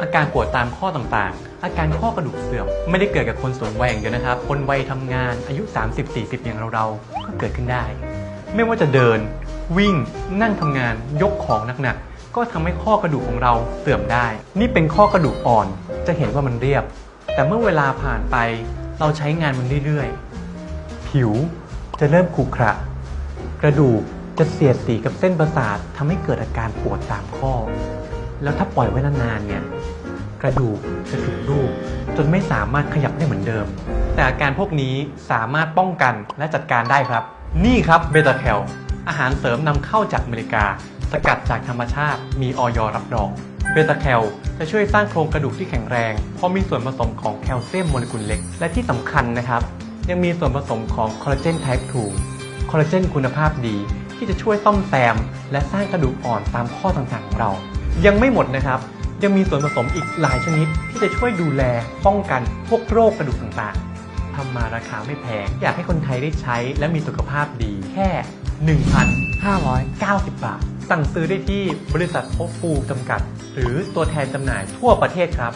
อาการปวดตามข้อต่างๆ อาการข้อกระดูกเสื่อม ไม่ได้เกิดกับคนสูงวัยอย่างเดียวนะครับ คนวัยทำงานอายุ 30-40 อย่างเราๆ ก็เกิดขึ้นได้ ไม่ว่าจะเดิน วิ่ง นั่งทำงาน ยกของหนักๆ ก็ทำให้ข้อกระดูกของเราเสื่อมได้ นี่เป็นข้อกระดูกอ่อน จะเห็นว่ามันเรียบ แต่เมื่อเวลาผ่านไป เราใช้งานมันเรื่อยๆ ผิวจะเริ่มขรุขระ กระดูกจะเสียดสีกับเส้นประสาททำให้เกิดอาการปวดตามข้อ แล้วถ้าปล่อยไว้นานๆ เนี่ย กระดูกจะถูกรูป จนไม่สามารถขยับได้เหมือนเดิม แต่อาการพวกนี้สามารถป้องกันและจัดการได้ครับ นี่ครับเบตาแคลอาหารเสริมนำเข้าจากอเมริกา สกัดจากธรรมชาติ มีออยรับรองเบตาแคลจะช่วยสร้างโครงกระดูกที่แข็งแรง เพราะมีส่วนผสมของแคลเซียมโมเลกุลเล็ก และที่สำคัญนะครับ ยังมีส่วนผสมของคอลลาเจนไทป์2คอลลาเจนคุณภาพดี ที่จะช่วยซ่อมแซม และสร้างกระดูกอ่อนตามข้อต่างๆของเรา ยังไม่หมดนะครับ ยังมีส่วนผสมอีกหลายชนิด ที่จะช่วยดูแลป้องกันพวกโรคกระดูกต่างๆทำมาราคาไม่แพง อยากให้คนไทยได้ใช้และมีสุขภาพดีแค่ 1,590 บาท สั่งซื้อได้ที่บริษัทพบฟูจำกัด หรือตัวแทนจำหน่ายทั่วประเทศครับ